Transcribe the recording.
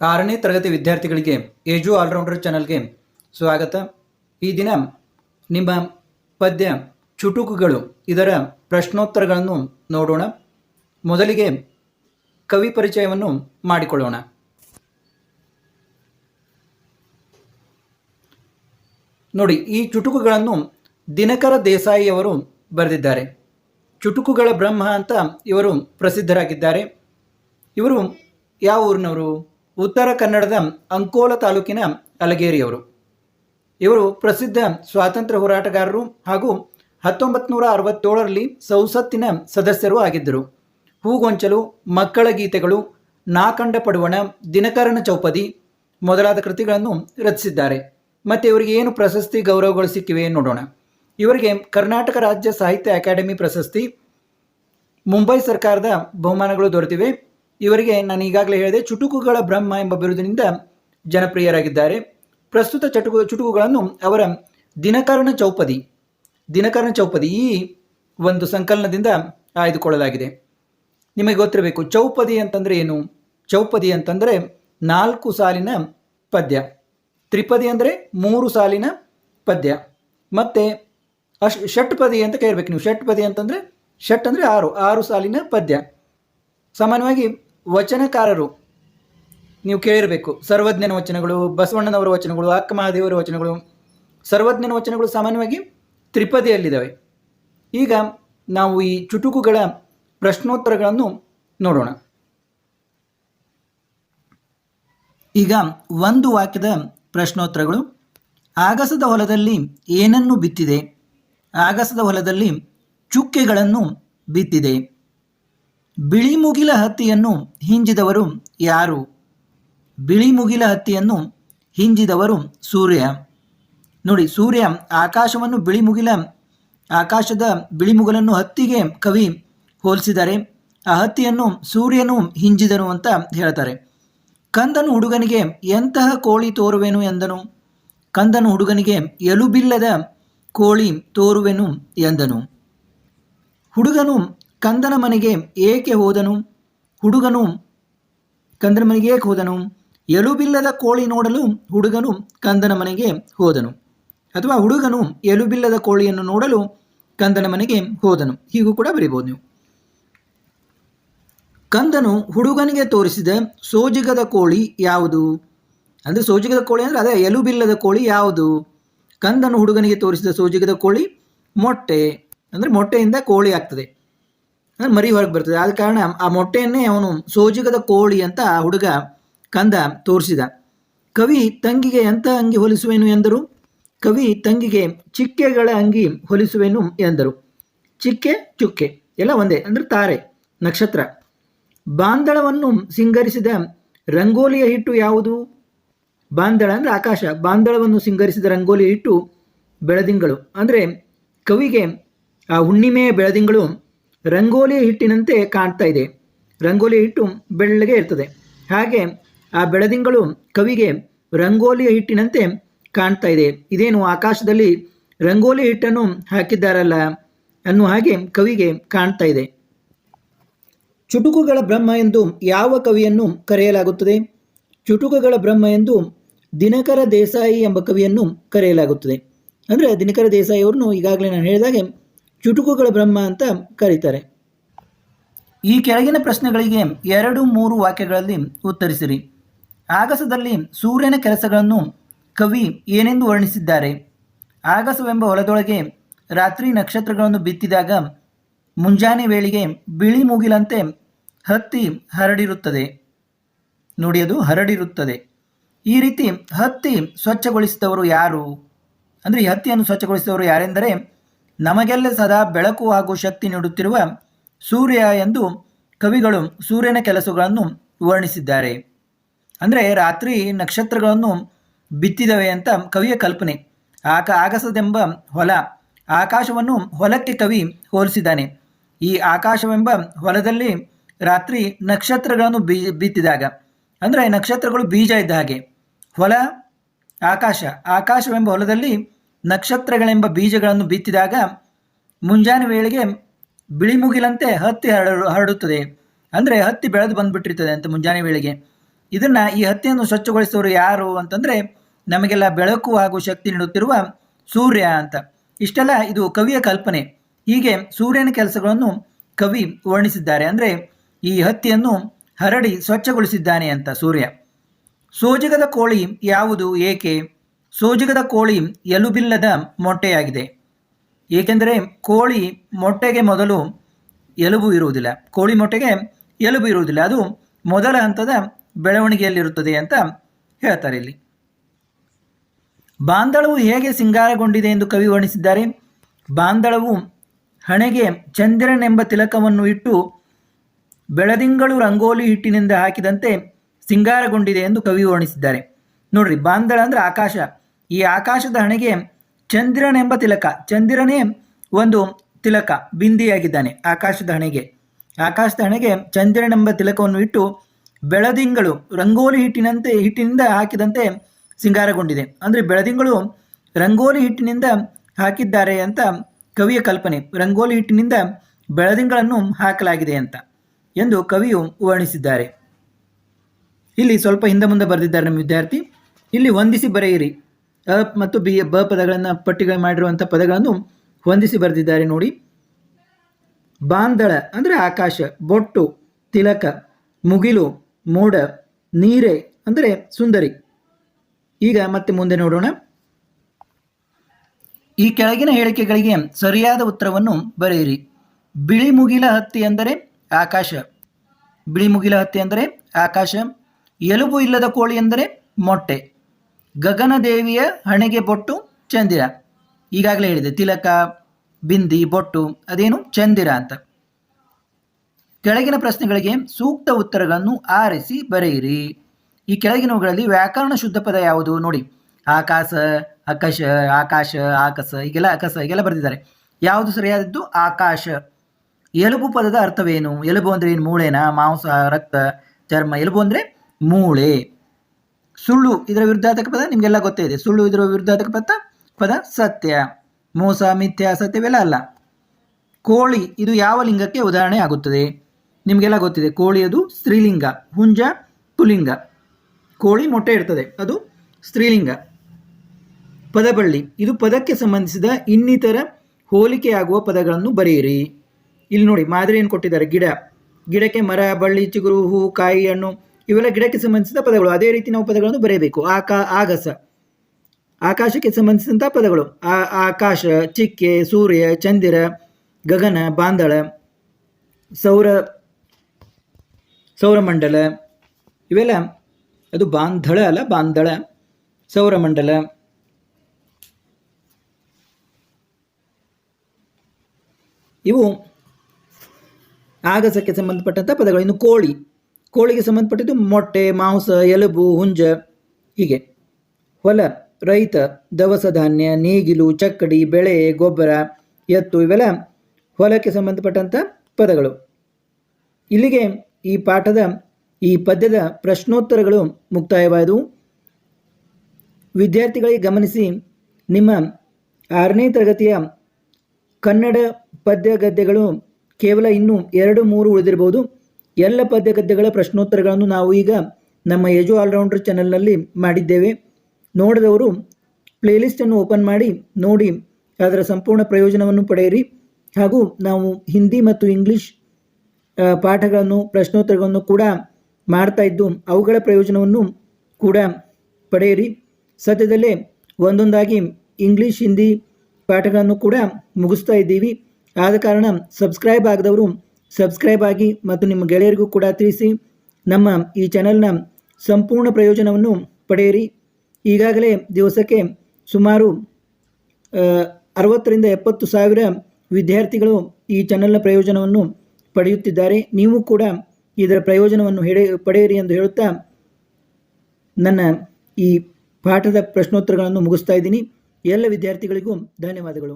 ಆರನೇ ತರಗತಿ ವಿದ್ಯಾರ್ಥಿಗಳಿಗೆ ಏಜು ಆಲ್ರೌಂಡರ್ ಚಾನಲ್ಗೆ ಸ್ವಾಗತ. ಈ ದಿನ ನಿಮ್ಮ ಪದ್ಯ ಚುಟುಕುಗಳು, ಇದರ ಪ್ರಶ್ನೋತ್ತರಗಳನ್ನು ನೋಡೋಣ. ಮೊದಲಿಗೆ ಕವಿ ಪರಿಚಯವನ್ನು ಮಾಡಿಕೊಳ್ಳೋಣ. ನೋಡಿ, ಈ ಚುಟುಕುಗಳನ್ನು ದಿನಕರ ದೇಸಾಯಿಯವರು ಬರೆದಿದ್ದಾರೆ. ಚುಟುಕುಗಳ ಬ್ರಹ್ಮ ಅಂತ ಇವರು ಪ್ರಸಿದ್ಧರಾಗಿದ್ದಾರೆ. ಇವರು ಯಾವ ಊರಿನವರು? ಉತ್ತರ ಕನ್ನಡದ ಅಂಕೋಲ ತಾಲೂಕಿನ ಅಲಗೇರಿಯವರು. ಇವರು ಪ್ರಸಿದ್ಧ ಸ್ವಾತಂತ್ರ್ಯ ಹೋರಾಟಗಾರರು ಹಾಗೂ ಹತ್ತೊಂಬತ್ತು ನೂರ ಅರವತ್ತೇಳರಲ್ಲಿ ಸಂಸತ್ತಿನ ಸದಸ್ಯರು ಆಗಿದ್ದರು. ಹೂಗೊಂಚಲು, ಮಕ್ಕಳ ಗೀತೆಗಳು ನಾಕಂಡ ಪಡುವಣ ದಿನಕರನ ಚೌಪದಿ ಮೊದಲಾದ ಕೃತಿಗಳನ್ನು ರಚಿಸಿದ್ದಾರೆ. ಮತ್ತು ಇವರಿಗೆ ಏನು ಪ್ರಶಸ್ತಿ ಗೌರವಗಳು ಸಿಕ್ಕಿವೆ ನೋಡೋಣ. ಇವರಿಗೆ ಕರ್ನಾಟಕ ರಾಜ್ಯ ಸಾಹಿತ್ಯ ಅಕಾಡೆಮಿ ಪ್ರಶಸ್ತಿ, ಮುಂಬೈ ಸರ್ಕಾರದ ಬಹುಮಾನಗಳು ದೊರೆತಿವೆ. ಇವರಿಗೆ ನಾನು ಈಗಾಗಲೇ ಹೇಳಿದೆ, ಚುಟುಕುಗಳ ಬ್ರಹ್ಮ ಎಂಬ ಬಿರುದಿನಿಂದ ಜನಪ್ರಿಯರಾಗಿದ್ದಾರೆ. ಪ್ರಸ್ತುತ ಚಟುಕು, ಚುಟುಕುಗಳನ್ನು ಅವರ ದಿನಕರಣ ಚೌಪದಿ ದಿನಕರಣ ಚೌಪದಿ ಈ ಒಂದು ಸಂಕಲನದಿಂದ ಆಯ್ದುಕೊಳ್ಳಲಾಗಿದೆ. ನಿಮಗೆ ಗೊತ್ತಿರಬೇಕು, ಚೌಪದಿ ಅಂತಂದರೆ ಏನು? ಚೌಪದಿ ಅಂತಂದರೆ ನಾಲ್ಕು ಸಾಲಿನ ಪದ್ಯ. ತ್ರಿಪದಿ ಅಂದರೆ ಮೂರು ಸಾಲಿನ ಪದ್ಯ. ಮತ್ತು ಅಶ್ ಷಟ್ಪದಿ ಅಂತ ಕೇಳಬೇಕು ನೀವು. ಷಟ್ಪದಿ ಅಂತಂದರೆ, ಷಟ್ ಅಂದರೆ ಆರು ಆರು ಸಾಲಿನ ಪದ್ಯ. ಸಾಮಾನ್ಯವಾಗಿ ವಚನಕಾರರು, ನೀವು ಕೇಳಿರಬೇಕು, ಸರ್ವಜ್ಞನ ವಚನಗಳು, ಬಸವಣ್ಣನವರ ವಚನಗಳು ಅಕ್ಕ ಮಹಾದೇವರ ವಚನಗಳು, ಸರ್ವಜ್ಞನ ವಚನಗಳು ಸಾಮಾನ್ಯವಾಗಿ ತ್ರಿಪದಿಯಲ್ಲಿದ್ದಾವೆ. ಈಗ ನಾವು ಈ ಚುಟುಕುಗಳ ಪ್ರಶ್ನೋತ್ತರಗಳನ್ನು ನೋಡೋಣ. ಈಗ ಒಂದು ವಾಕ್ಯದ ಪ್ರಶ್ನೋತ್ತರಗಳು. ಆಗಸದ ಹೊಲದಲ್ಲಿ ಏನನ್ನು ಬಿತ್ತಿದೆ? ಆಗಸದ ಹೊಲದಲ್ಲಿ ಚುಕ್ಕೆಗಳನ್ನು ಬಿತ್ತಿದೆ. ಬಿಳಿ ಮುಗಿಲ ಹತ್ತಿಯನ್ನು ಹಿಂಜಿದವರು ಯಾರು? ಬಿಳಿ ಮುಗಿಲ ಹತ್ತಿಯನ್ನು ಹಿಂಜಿದವರು ಸೂರ್ಯ. ನೋಡಿ, ಸೂರ್ಯ ಆಕಾಶವನ್ನು ಬಿಳಿ ಮುಗಿಲ ಆಕಾಶದ ಬಿಳಿ ಮುಗಲನ್ನು ಹತ್ತಿಗೆ ಕವಿ ಹೋಲಿಸಿದ್ದಾರೆ ಆ ಹತ್ತಿಯನ್ನು ಸೂರ್ಯನು ಹಿಂಜಿದನು ಅಂತ ಹೇಳ್ತಾರೆ. ಕಂದನು ಹುಡುಗನಿಗೆ ಎಂತಹ ಕೋಳಿ ತೋರುವೆನು ಎಂದನು? ಕಂದನು ಹುಡುಗನಿಗೆ ಎಲುಬಿಲ್ಲದ ಕೋಳಿ ತೋರುವೆನು ಎಂದನು? ಹುಡುಗನು ಕಂದನ ಮನೆಗೆ ಏಕೆ ಹೋದನು? ಹುಡುಗನು ಕಂದನ ಮನೆಗೆ ಏಕೆ ಹೋದನು? ಎಲುಬಿಲ್ಲದ ಕೋಳಿ ನೋಡಲು ಹುಡುಗನು ಕಂದನ ಮನೆಗೆ ಹೋದನು. ಅಥವಾ ಹುಡುಗನು ಎಲುಬಿಲ್ಲದ ಕೋಳಿಯನ್ನು ನೋಡಲು ಕಂದನ ಮನೆಗೆ ಹೋದನು. ಹೀಗೂ ಕೂಡ ಬರಿಬೋದು ನೀವು. ಕಂದನು ಹುಡುಗನಿಗೆ ತೋರಿಸಿದ ಸೋಜಿಗದ ಕೋಳಿ ಯಾವುದು? ಅಂದರೆ ಸೋಜಿಗದ ಕೋಳಿ ಅಂದರೆ ಅದೇ ಎಲುಬಿಲ್ಲದ ಕೋಳಿ ಯಾವುದು? ಕಂದನು ಹುಡುಗನಿಗೆ ತೋರಿಸಿದ ಸೋಜಿಗದ ಕೋಳಿ ಮೊಟ್ಟೆ. ಅಂದರೆ ಮೊಟ್ಟೆಯಿಂದ ಕೋಳಿ ಆಗ್ತದೆ. ಮರಿ ಹೊರಗೆ ಬರ್ತದೆ. ಆದ ಕಾರಣ ಆ ಮೊಟ್ಟೆಯನ್ನೇ ಅವನು ಸೋಜಿಗದ ಕೋಳಿ ಅಂತ ಆ ಹುಡುಗ ಕಂದ ತೋರಿಸಿದ. ಕವಿ, ತಂಗಿಗೆ ಎಂಥ ಅಂಗಿ ಹೊಲಿಸುವೆನು ಎಂದರು? ಕವಿ, ತಂಗಿಗೆ ಚಿಕ್ಕೆಗಳ ಅಂಗಿ ಹೊಲಿಸುವೆನು ಎಂದರು. ಚಿಕ್ಕೆ, ಚುಕ್ಕೆ ಎಲ್ಲ ಒಂದೇ, ಅಂದ್ರೆ ತಾರೆ, ನಕ್ಷತ್ರ. ಬಾಂದಳವನ್ನು ಸಿಂಗರಿಸಿದ ರಂಗೋಲಿಯ ಹಿಟ್ಟು ಯಾವುದು? ಬಾಂದಳ ಅಂದ್ರೆ ಆಕಾಶ. ಬಾಂದಳವನ್ನು ಸಿಂಗರಿಸಿದ ರಂಗೋಲಿಯ ಹಿಟ್ಟು ಬೆಳದಿಂಗಳು. ಅಂದರೆ ಕವಿಗೆ ಆ ಹುಣ್ಣಿಮೆಯ ಬೆಳದಿಂಗಳು ರಂಗೋಲಿಯ ಹಿಟ್ಟಿನಂತೆ ಕಾಣ್ತಾ ಇದೆ. ರಂಗೋಲಿ ಹಿಟ್ಟು ಬೆಳ್ಳಗೆ ಇರ್ತದೆ. ಹಾಗೆ ಆ ಬೆಳದಿಂಗಳು ಕವಿಗೆ ರಂಗೋಲಿಯ ಹಿಟ್ಟಿನಂತೆ ಕಾಣ್ತಾ ಇದೆ. ಇದೇನು ಆಕಾಶದಲ್ಲಿ ರಂಗೋಲಿ ಹಿಟ್ಟನ್ನು ಹಾಕಿದ್ದಾರಲ್ಲ ಅನ್ನುವ ಹಾಗೆ ಕವಿಗೆ ಕಾಣ್ತಾ ಇದೆ. ಚುಟುಕುಗಳ ಬ್ರಹ್ಮ ಎಂದು ಯಾವ ಕವಿಯನ್ನು ಕರೆಯಲಾಗುತ್ತದೆ? ಚುಟುಕುಗಳ ಬ್ರಹ್ಮ ಎಂದು ದಿನಕರ ದೇಸಾಯಿ ಎಂಬ ಕವಿಯನ್ನು ಕರೆಯಲಾಗುತ್ತದೆ. ಅಂದರೆ ದಿನಕರ ದೇಸಾಯಿ ಅವ್ರನ್ನು ಈಗಾಗಲೇ ನಾನು ಹೇಳಿದಾಗೆ ಚುಟುಕುಗಳ ಬ್ರಹ್ಮ ಅಂತ ಕರೀತಾರೆ. ಈ ಕೆಳಗಿನ ಪ್ರಶ್ನೆಗಳಿಗೆ ಎರಡು ಮೂರು ವಾಕ್ಯಗಳಲ್ಲಿ ಉತ್ತರಿಸಿರಿ. ಆಗಸದಲ್ಲಿ ಸೂರ್ಯನ ಕೆಲಸಗಳನ್ನು ಕವಿ ಏನೆಂದು ವರ್ಣಿಸಿದ್ದಾರೆ? ಆಗಸವೆಂಬ ಹೊಲದೊಳಗೆ ರಾತ್ರಿ ನಕ್ಷತ್ರಗಳನ್ನು ಬಿತ್ತಿದಾಗ ಮುಂಜಾನೆ ವೇಳೆಗೆ ಬಿಳಿ ಮುಗಿಲಂತೆ ಹತ್ತಿ ಹರಡಿರುತ್ತದೆ. ನೋಡಿ ಅದು ಹರಡಿರುತ್ತದೆ. ಈ ರೀತಿ ಹತ್ತಿ ಸ್ವಚ್ಛಗೊಳಿಸಿದವರು ಯಾರು? ಅಂದರೆ ಈ ಹತ್ತಿಯನ್ನು ಸ್ವಚ್ಛಗೊಳಿಸಿದವರು ಯಾರೆಂದರೆ ನಮಗೆಲ್ಲ ಸದಾ ಬೆಳಕು ಹಾಗೂ ಶಕ್ತಿ ನೀಡುತ್ತಿರುವ ಸೂರ್ಯ ಎಂದು ಕವಿಗಳು ಸೂರ್ಯನ ಕೆಲಸಗಳನ್ನು ವರ್ಣಿಸಿದ್ದಾರೆ. ಅಂದರೆ ರಾತ್ರಿ ನಕ್ಷತ್ರಗಳನ್ನು ಬಿತ್ತಿದವೆ ಅಂತ ಕವಿಯ ಕಲ್ಪನೆ. ಆಕ ಆಗಸದೆಂಬ ಹೊಲ, ಆಕಾಶವನ್ನು ಹೊಲಕ್ಕೆ ಕವಿ ಹೋಲಿಸಿದ್ದಾನೆ. ಈ ಆಕಾಶವೆಂಬ ಹೊಲದಲ್ಲಿ ರಾತ್ರಿ ನಕ್ಷತ್ರಗಳನ್ನು ಬೀ, ಬಿತ್ತಿದಾಗ, ಅಂದರೆ ನಕ್ಷತ್ರಗಳು ಬೀಜ ಇದ್ದ ಹಾಗೆ. ಹೊಲ, ಆಕಾಶ, ಆಕಾಶವೆಂಬ ಹೊಲದಲ್ಲಿ ನಕ್ಷತ್ರಗಳೆಂಬ ಬೀಜಗಳನ್ನು ಬಿತ್ತಿದಾಗ ಮುಂಜಾನೆ ವೇಳೆಗೆ ಬಿಳಿ ಮುಗಿಲಂತೆ ಹತ್ತಿ ಹರಡು ಹರಡುತ್ತದೆ. ಅಂದರೆ ಹತ್ತಿ ಬೆಳೆದು ಬಂದುಬಿಟ್ಟಿರ್ತದೆ ಅಂತ ಮುಂಜಾನೆ ವೇಳೆಗೆ. ಇದನ್ನು ಈ ಹತ್ತಿಯನ್ನು ಸ್ವಚ್ಛಗೊಳಿಸುವವರು ಯಾರು ಅಂತಂದರೆ ನಮಗೆಲ್ಲ ಬೆಳಕು ಹಾಗೂ ಶಕ್ತಿ ನೀಡುತ್ತಿರುವ ಸೂರ್ಯ ಅಂತ. ಇಷ್ಟೆಲ್ಲ ಇದು ಕವಿಯ ಕಲ್ಪನೆ. ಹೀಗೆ ಸೂರ್ಯನ ಕೆಲಸಗಳನ್ನು ಕವಿ ವರ್ಣಿಸಿದ್ದಾರೆ. ಅಂದರೆ ಈ ಹತ್ತಿಯನ್ನು ಹರಡಿ ಸ್ವಚ್ಛಗೊಳಿಸಿದ್ದಾನೆ ಅಂತ ಸೂರ್ಯ. ಸೋಜಗದ ಕೋಳಿ ಯಾವುದು, ಏಕೆ? ಸೋಜಿಗದ ಕೋಳಿ ಎಲುಬಿಲ್ಲದ ಮೊಟ್ಟೆಯಾಗಿದೆ. ಏಕೆಂದರೆ ಕೋಳಿ ಮೊಟ್ಟೆಗೆ ಮೊದಲು ಎಲುಬು ಇರುವುದಿಲ್ಲ. ಕೋಳಿ ಮೊಟ್ಟೆಗೆ ಎಲುಬು ಇರುವುದಿಲ್ಲ. ಅದು ಮೊದಲ ಹಂತದ ಬೆಳವಣಿಗೆಯಲ್ಲಿರುತ್ತದೆ ಅಂತ ಹೇಳ್ತಾರೆ ಇಲ್ಲಿ. ಬಾಂದಳವು ಹೇಗೆ ಸಿಂಗಾರಗೊಂಡಿದೆ ಎಂದು ಕವಿ ವರ್ಣಿಸಿದ್ದಾರೆ. ಬಾಂದಳವು ಹಣೆಗೆ ಚಂದಿರನೆಂಬ ತಿಲಕವನ್ನು ಇಟ್ಟು ಬೆಳದಿಂಗಳು ರಂಗೋಲಿ ಹಿಟ್ಟಿನಿಂದ ಹಾಕಿದಂತೆ ಸಿಂಗಾರಗೊಂಡಿದೆ ಎಂದು ಕವಿ ವರ್ಣಿಸಿದ್ದಾರೆ. ನೋಡ್ರಿ, ಬಾಂದಳ ಅಂದ್ರೆ ಆಕಾಶ. ಈ ಆಕಾಶದ ಹಣೆಗೆ ಚಂದಿರನೆಂಬ ತಿಲಕ. ಚಂದಿರನೇ ಒಂದು ತಿಲಕ, ಬಿಂದಿಯಾಗಿದ್ದಾನೆ ಆಕಾಶದ ಹಣೆಗೆ. ಆಕಾಶದ ಹಣೆಗೆ ಚಂದಿರನೆಂಬ ತಿಲಕವನ್ನು ಇಟ್ಟು ಬೆಳದಿಂಗಳು, ರಂಗೋಲಿ ಹಿಟ್ಟಿನಂತೆ, ಹಿಟ್ಟಿನಿಂದ ಹಾಕಿದಂತೆ ಸಿಂಗಾರಗೊಂಡಿದೆ. ಅಂದರೆ ಬೆಳದಿಂಗಳು ರಂಗೋಲಿ ಹಿಟ್ಟಿನಿಂದ ಹಾಕಿದ್ದಾರೆ ಅಂತ ಕವಿಯ ಕಲ್ಪನೆ. ರಂಗೋಲಿ ಹಿಟ್ಟಿನಿಂದ ಬೆಳದಿಂಗಳನ್ನು ಹಾಕಲಾಗಿದೆ ಅಂತ ಎಂದು ಕವಿಯು ವರ್ಣಿಸಿದ್ದಾರೆ. ಇಲ್ಲಿ ಸ್ವಲ್ಪ ಹಿಂದೆ ಮುಂದೆ ಬರೆದಿದ್ದಾರೆ ನಮ್ಮ ವಿದ್ಯಾರ್ಥಿ. ಇಲ್ಲಿ ವಂದಿಸಿ ಬರೆಯಿರಿ. ಅ ಮತ್ತು ಬಿ ಬ ಪದಗಳನ್ನು ಪಟ್ಟಿಗಳು ಮಾಡಿರುವಂಥ ಪದಗಳನ್ನು ಹೊಂದಿಸಿ ಬರೆದಿದ್ದಾರೆ ನೋಡಿ. ಬಾಂದಳ ಅಂದರೆ ಆಕಾಶ, ಬೊಟ್ಟು, ತಿಲಕ, ಮುಗಿಲು, ಮೋಡ, ನೀರೆ ಅಂದರೆ ಸುಂದರಿ. ಈಗ ಮತ್ತೆ ಮುಂದೆ ನೋಡೋಣ. ಈ ಕೆಳಗಿನ ಹೇಳಿಕೆಗಳಿಗೆ ಸರಿಯಾದ ಉತ್ತರವನ್ನು ಬರೆಯಿರಿ. ಬಿಳಿ ಮುಗಿಲ ಹತ್ತಿ ಅಂದರೆ ಆಕಾಶ. ಬಿಳಿ ಮುಗಿಲ ಹತ್ತಿ ಅಂದರೆ ಆಕಾಶ. ಎಲುಬು ಇಲ್ಲದ ಕೋಳಿ ಎಂದರೆ ಮೊಟ್ಟೆ. ಗಗನದೇವಿಯ ಹಣೆಗೆ ಬೊಟ್ಟು ಚಂದಿರ. ಈಗಾಗಲೇ ಹೇಳಿದೆ, ತಿಲಕ, ಬಿಂದಿ, ಬೊಟ್ಟು, ಅದೇನು ಚಂದಿರ ಅಂತ. ಕೆಳಗಿನ ಪ್ರಶ್ನೆಗಳಿಗೆ ಸೂಕ್ತ ಉತ್ತರಗಳನ್ನು ಆರಿಸಿ ಬರೆಯಿರಿ. ಈ ಕೆಳಗಿನವುಗಳಲ್ಲಿ ವ್ಯಾಕರಣ ಶುದ್ಧ ಪದ ಯಾವುದು ನೋಡಿ. ಆಕಾಶ ಆಕಾಶ ಆಕಾಶ, ಆಕಸ, ಹೀಗೆಲ್ಲ ಆಕಾಶ ಹೀಗೆಲ್ಲ ಬರೆದಿದ್ದಾರೆ. ಯಾವುದು ಸರಿಯಾದದ್ದು? ಆಕಾಶ. ಎಲುಬು ಪದದ ಅರ್ಥವೇನು? ಎಲುಬು ಅಂದರೆ ಏನು? ಮೂಳೆನಾ? ಮಾಂಸ, ರಕ್ತ, ಚರ್ಮ? ಎಲುಬು ಅಂದರೆ ಮೂಳೆ. ಸುಳ್ಳು ಇದರ ವಿರುದ್ಧಾರ್ಥಕ ಪದ ನಿಮಗೆಲ್ಲ ಗೊತ್ತೇ ಇದೆ. ಸುಳ್ಳು ಇದರ ವಿರುದ್ಧಾರ್ಥಕ ಪದ ಪದ ಸತ್ಯ. ಮೋಸ, ಮಿಥ್ಯ ಸತ್ಯವೆಲ್ಲ ಅಲ್ಲ. ಕೋಳಿ ಇದು ಯಾವ ಲಿಂಗಕ್ಕೆ ಉದಾಹರಣೆ ಆಗುತ್ತದೆ? ನಿಮಗೆಲ್ಲ ಗೊತ್ತಿದೆ. ಕೋಳಿ ಅದು ಸ್ತ್ರೀಲಿಂಗ, ಹುಂಜ ಪುಲಿಂಗ. ಕೋಳಿ ಮೊಟ್ಟೆ ಇರ್ತದೆ, ಅದು ಸ್ತ್ರೀಲಿಂಗ. ಪದಬಳ್ಳಿ, ಇದು ಪದಕ್ಕೆ ಸಂಬಂಧಿಸಿದ ಇನ್ನಿತರ ಹೋಲಿಕೆಯಾಗುವ ಪದಗಳನ್ನು ಬರೆಯಿರಿ. ಇಲ್ಲಿ ನೋಡಿ, ಮಾದರಿಯನ್ನು ಕೊಟ್ಟಿದ್ದಾರೆ. ಗಿಡ, ಗಿಡಕ್ಕೆ ಮರ, ಬಳ್ಳಿ, ಚಿಗುರು, ಹೂ ಕಾಯಿ ಹಣ್ಣು ಇವೆಲ್ಲ ಗಿಡಕ್ಕೆ ಸಂಬಂಧಿಸಿದ ಪದಗಳು. ಅದೇ ರೀತಿ ನಾವು ಪದಗಳನ್ನು ಬರೆಯಬೇಕು ಆಕಾ, ಆಗಸ. ಆಕಾಶಕ್ಕೆ ಸಂಬಂಧಿಸಿದಂಥ ಪದಗಳು. ಆ, ಆಕಾಶ, ಚಿಕ್ಕೆ, ಸೂರ್ಯ, ಚಂದಿರ, ಗಗನ, ಬಾಂದಳ, ಸೌರ, ಸೌರಮಂಡಲ. ಇವೆಲ್ಲ ಅದು ಬಾಂಧಳ ಅಲ್ಲ ಬಾಂಧಳ ಸೌರಮಂಡಲ. ಇವು ಆಗಸಕ್ಕೆ ಸಂಬಂಧಪಟ್ಟಂಥ ಪದಗಳು. ಇನ್ನು ಕೋಳಿ. ಕೋಳಿಗೆ ಸಂಬಂಧಪಟ್ಟಿದ್ದು ಮೊಟ್ಟೆ, ಮಾಂಸ, ಎಲುಬು, ಹುಂಜ, ಹೀಗೆ. ಹೊಲ, ರೈತ, ದವಸ ಧಾನ್ಯ, ನೇಗಿಲು, ಚಕ್ಕಡಿ, ಬೆಳೆ, ಗೊಬ್ಬರ, ಎತ್ತು ಇವೆಲ್ಲ ಹೊಲಕ್ಕೆ ಸಂಬಂಧಪಟ್ಟಂಥ ಪದಗಳು. ಇಲ್ಲಿಗೆ ಈ ಪಾಠದ, ಈ ಪದ್ಯದ ಪ್ರಶ್ನೋತ್ತರಗಳು ಮುಕ್ತಾಯವಾದವು. ವಿದ್ಯಾರ್ಥಿಗಳಿಗೆ ಗಮನಿಸಿ ನಿಮ್ಮ ಆರನೇ ತರಗತಿಯ ಕನ್ನಡ ಪದ್ಯ ಗದ್ಯಗಳು ಕೇವಲ ಇನ್ನೂ ಎರಡು ಮೂರು ಉಳಿದಿರಬಹುದು. ಎಲ್ಲ ಪದ್ಯ ಗದ್ಯಗಳ ಪ್ರಶ್ನೋತ್ತರಗಳನ್ನು ನಾವು ಈಗ ನಮ್ಮ ಯಜು ಆಲ್ರೌಂಡರ್ ಚಾನಲ್ನಲ್ಲಿ ಮಾಡಿದ್ದೇವೆ. ನೋಡಿದವರು ಪ್ಲೇಲಿಸ್ಟನ್ನು ಓಪನ್ ಮಾಡಿ, ನೋಡಿ, ಅದರ ಸಂಪೂರ್ಣ ಪ್ರಯೋಜನವನ್ನು ಪಡೆಯಿರಿ. ಹಾಗೂ ನಾವು ಹಿಂದಿ ಮತ್ತು ಇಂಗ್ಲೀಷ್ ಪಾಠಗಳನ್ನು, ಪ್ರಶ್ನೋತ್ತರಗಳನ್ನು ಕೂಡ ಮಾಡ್ತಾ ಇದ್ದು, ಅವುಗಳ ಪ್ರಯೋಜನವನ್ನು ಕೂಡ ಪಡೆಯಿರಿ. ಸದ್ಯದಲ್ಲೇ ಒಂದೊಂದಾಗಿ ಇಂಗ್ಲೀಷ್, ಹಿಂದಿ ಪಾಠಗಳನ್ನು ಕೂಡ ಮುಗಿಸ್ತಾ ಇದ್ದೀವಿ. ಆದ ಕಾರಣ ಸಬ್ಸ್ಕ್ರೈಬ್ ಆಗದವರು ಸಬ್ಸ್ಕ್ರೈಬ್ ಆಗಿ ಮತ್ತು ನಿಮ್ಮ ಗೆಳೆಯರಿಗೂ ಕೂಡ ತಿಳಿಸಿ ನಮ್ಮ ಈ ಚಾನೆಲ್ನ ಸಂಪೂರ್ಣ ಪ್ರಯೋಜನವನ್ನು ಪಡೆಯಿರಿ. ಈಗಾಗಲೇ ದಿವಸಕ್ಕೆ ಸುಮಾರು ಅರವತ್ತರಿಂದ ಎಪ್ಪತ್ತು ಸಾವಿರ ವಿದ್ಯಾರ್ಥಿಗಳು ಈ ಚಾನೆಲ್ನ ಪ್ರಯೋಜನವನ್ನು ಪಡೆಯುತ್ತಿದ್ದಾರೆ. ನೀವು ಕೂಡ ಇದರ ಪ್ರಯೋಜನವನ್ನು ಪಡೆಯಿರಿ ಎಂದು ಹೇಳುತ್ತಾ ನನ್ನ ಈ ಪಾಠದ ಪ್ರಶ್ನೋತ್ತರಗಳನ್ನು ಮುಗಿಸ್ತಾ ಇದ್ದೀನಿ. ಎಲ್ಲ ವಿದ್ಯಾರ್ಥಿಗಳಿಗೂ ಧನ್ಯವಾದಗಳು.